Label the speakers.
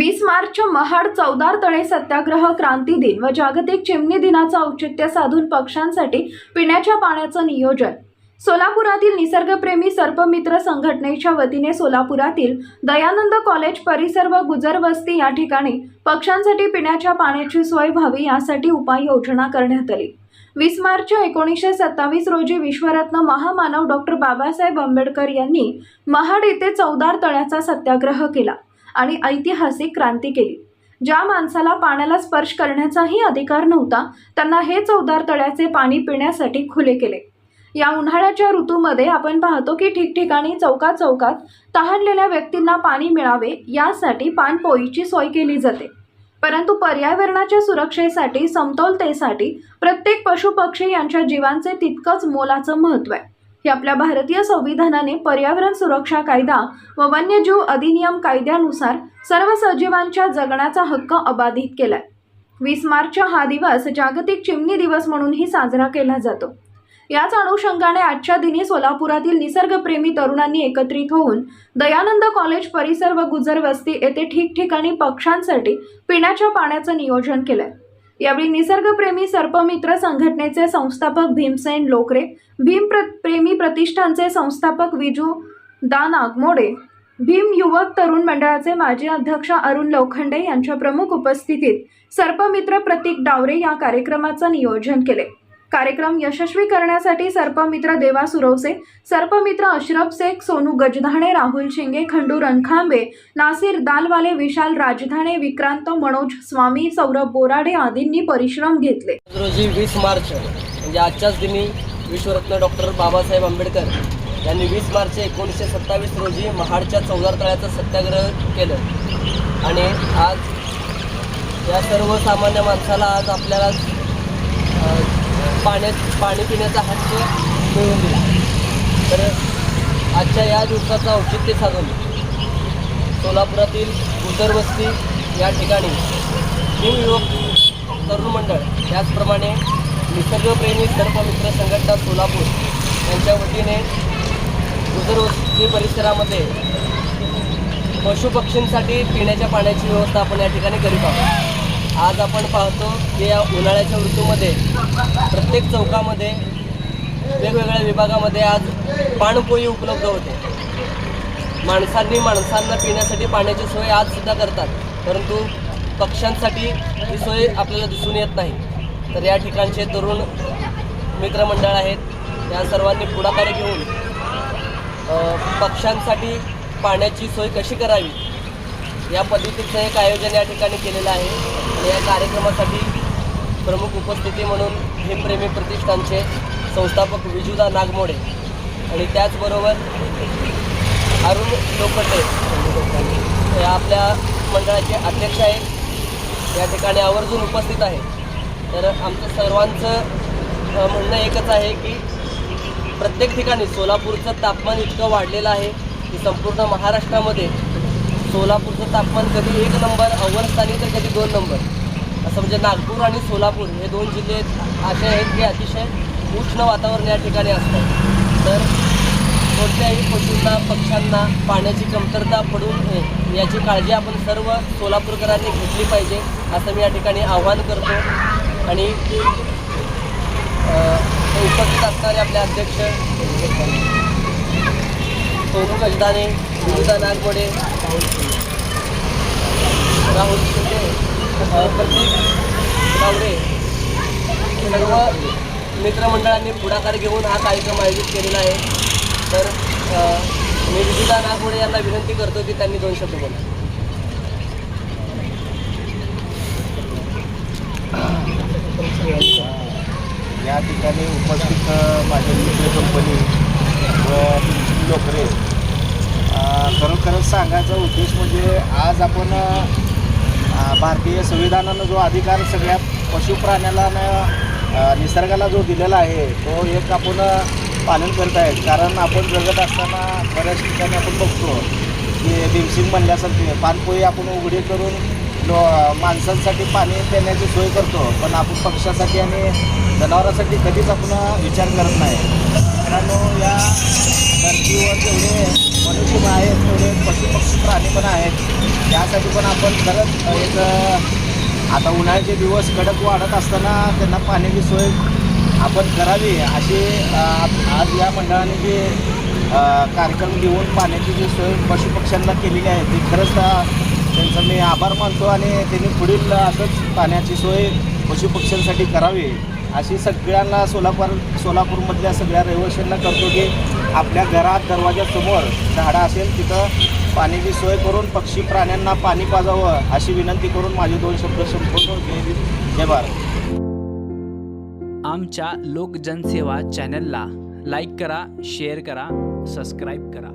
Speaker 1: वीस मार्च महाड चौदार तळे सत्याग्रह क्रांती दिन व जागतिक चिमणी दिनाचं औचित्य साधून पक्ष्यांसाठी पिण्याच्या पाण्याचं नियोजन. सोलापुरातील निसर्गप्रेमी सर्पमित्र संघटनेच्या वतीने सोलापुरातील दयानंद कॉलेज परिसर व गुजर वस्ती या ठिकाणी पक्ष्यांसाठी पिण्याच्या पाण्याची सोय व्हावी यासाठी उपाययोजना करण्यात आली. वीस मार्च एकोणीसशे सत्तावीस रोजी विश्वरत्न महामानव डॉक्टर बाबासाहेब आंबेडकर यांनी महाड येथे चौदार तळ्याचा सत्याग्रह केला. आणि ऐतिहासिक क्रांती केली. ज्या माणसाला पाण्याला स्पर्श करण्याचाही अधिकार नव्हता त्यांना हे चौदार तळ्याचे पाणी पिण्यासाठी खुले केले. या उन्हाळ्याच्या ऋतूमध्ये आपण पाहतो की ठिकठिकाणी चौकात चौकात तहानलेल्या व्यक्तींना पाणी मिळावे यासाठी पाणपोईची सोय केली जाते. परंतु पर्यावरणाच्या सुरक्षेसाठी समतोलतेसाठी प्रत्येक पशुपक्षी यांच्या जीवांचे तितकंच मोलाचं महत्त्व आहे. हे आपल्या भारतीय संविधानाने पर्यावरण सुरक्षा कायदा व वन्यजीव अधिनियम कायद्यानुसार सर्व सजीवांच्या जगण्याचा हक्क अबाधित केलाय. वीस मार्च हा दिवस जागतिक चिमणी दिवस म्हणूनही साजरा केला जातो. याच अनुषंगाने आजच्या दिनी सोलापुरातील निसर्गप्रेमी तरुणांनी एकत्रित होऊन दयानंद कॉलेज परिसर व गुजर वस्ती येथे ठिकठिकाणी पक्ष्यांसाठी पिण्याच्या पाण्याचं नियोजन केलंय. यावेळी निसर्गप्रेमी सर्पमित्र संघटनेचे संस्थापक भीमसेन लोकरे भीम प्र प्रेमी प्रतिष्ठानचे संस्थापक विजू दा नागमोडे भीम युवक तरुण मंडळाचे माजी अध्यक्ष अरुण लोखंडे यांच्या प्रमुख उपस्थितीत सर्पमित्र प्रतीक डावरे या कार्यक्रमाचं नियोजन केले. कार्यक्रम यशस्वी करण्यासाठी सर्पमित्र देवा सुरवसे सर्पमित्र अशरफ शेख सोनू गजधाणे राहुल शिंगे खंडू रणखांबे नासिर दालवाले विशाल राजधाणे विक्रांत मनोज स्वामी सौरभ बोराडे आदींनी परिश्रम घेतले.
Speaker 2: रोजी वीस मार्च म्हणजे आजच्याच दिनी विश्वरत्न डॉक्टर बाबासाहेब आंबेडकर यांनी वीस मार्च एकोणीसशे सत्तावीस रोजी महाडच्या चौदार तळ्याचं सत्याग्रह केलं. आणि आज या सर्वसामान्य माणसाला आज आपल्याला पाण्या पाण्यात पाणी पिण्याचा हक्क मिळवून दिला. तर आजच्या या दिवसाचं औचित्य साधून सोलापुरातील उतरवस्ती या ठिकाणी न्यू युवक तरुण मंडळ त्याचप्रमाणे निसर्गप्रेमी सर्पमित्र संघटना सोलापूर यांच्या वतीने उदरवस्ती परिसरामध्ये पशुपक्षींसाठी पिण्याच्या पाण्याची व्यवस्था आपण या ठिकाणी करीत आहोत. आज आपण पाहतो की या उन्हाळ्याच्या ऋतूमध्ये प्रत्येक चौकामध्ये वेगवेगळ्या विभागामध्ये आज पाणपोई उपलब्ध होते. माणसांनी माणसांना पिण्यासाठी पाण्याची सोय आज सुद्धा करतात परंतु पक्ष्यांसाठी ही सोय आपल्याला दिसून येत नाही. तर या ठिकाणचे तरुण मित्रमंडळ आहेत या सर्वांनी पुढाकार घेऊन पक्ष्यांसाठी पाण्याची सोय कशी करावी? या पद्धतीचं एक आयोजन या ठिकाणी केलेलं आहे. आणि या कार्यक्रमासाठी प्रमुख उपस्थिती म्हणून भीमप्रेमी प्रतिष्ठानचे संस्थापक विजुदा नागमोडे आणि त्याचबरोबर अरुण लोकटे हे आपल्या मंडळाचे अध्यक्ष आहेत. या ठिकाणी आवर्जून उपस्थित आहे तर आमचं सर्वांचं म्हणणं एकच आहे की प्रत्येक ठिकाणी सोलापूरचं तापमान इतकं वाढलेलं आहे की संपूर्ण महाराष्ट्रामध्ये सोलापूरचं तापमान कधी एक नंबर अव्वल स्थानी तर कधी दोन नंबर. असं म्हणजे नागपूर आणि सोलापूर हे दोन जिल्हे असे आहेत की अतिशय उष्ण वातावरण या ठिकाणी असतं तर कोणत्याही पशूंना पक्ष्यांना पाण्याची कमतरता पडू नये याची काळजी आपण सर्व सोलापूरकरांनी घेतली पाहिजे असं मी या ठिकाणी आव्हान करतो. आणि उपस्थित असणारे आपले अध्यक्ष सोनू गजदाने विविधा नागमोडे राहुल शिंदे प्रतीक गावडे सर्व मित्रमंडळांनी पुढाकार घेऊन हा कार्यक्रम आयोजित केलेला आहे. तर मी विजुदा नागमोडे यांना विनंती करतो की त्यांनी दोन शब्द बोला.
Speaker 3: या ठिकाणी उपस्थित अ, माझे मित्र कंपनी व लोकरे अ, खरंच सांगायचा उद्देश म्हणजे आज आपण भारतीय संविधानानं जो अधिकार सगळ्या पशुप्राण्याला न निसर्गाला जो दिलेला आहे तो एक आपण पालन करत आहेत कारण आपण जगत असताना बऱ्याच ठिकाणी आपण बघतो की भीमसिंग म्हणल्यासारखे पाणपोळी आपण उघडी करून लो माणसांसाठी पाणी पिण्याची सोय करतो. पण आपण पक्षासाठी आणि जनावरांसाठी कधीच आपण विचार करत नाही. मित्रांनो या धरतीवर जेवढे मनुष्य आहेत तेवढे पशुपक्षी प्राणी पण आहेत. त्यासाठी पण आपण खरंच एक आता उन्हाळ्याचे दिवस कडक वाढत असताना त्यांना पाण्याची सोय आपण करावी अशी आज या मंडळाने जे कार्यक्रम घेऊन पाण्याची जी सोय पशुपक्ष्यांना केलेली आहे ती खरंच त्यांचा मी आभार मानतो आणि त्यांनी पुढील असंच पाण्याची सोय पशुपक्ष्यांसाठी करावी. अशी सगळ्यांना सोलापूर सोलापूरमधल्या सगळ्या रहिवाशांना करतो की आपल्या घरात दरवाजासमोर झाडं असेल तिथं पाण्याची सोय करून पक्षी प्राण्यांना पाणी पाजावं अशी विनंती करून माझे दोन शब्द संपूर्ण जय भारत.
Speaker 4: आमच्या लोकजनसेवा चॅनलला लाईक करा शेअर करा सबस्क्राईब करा.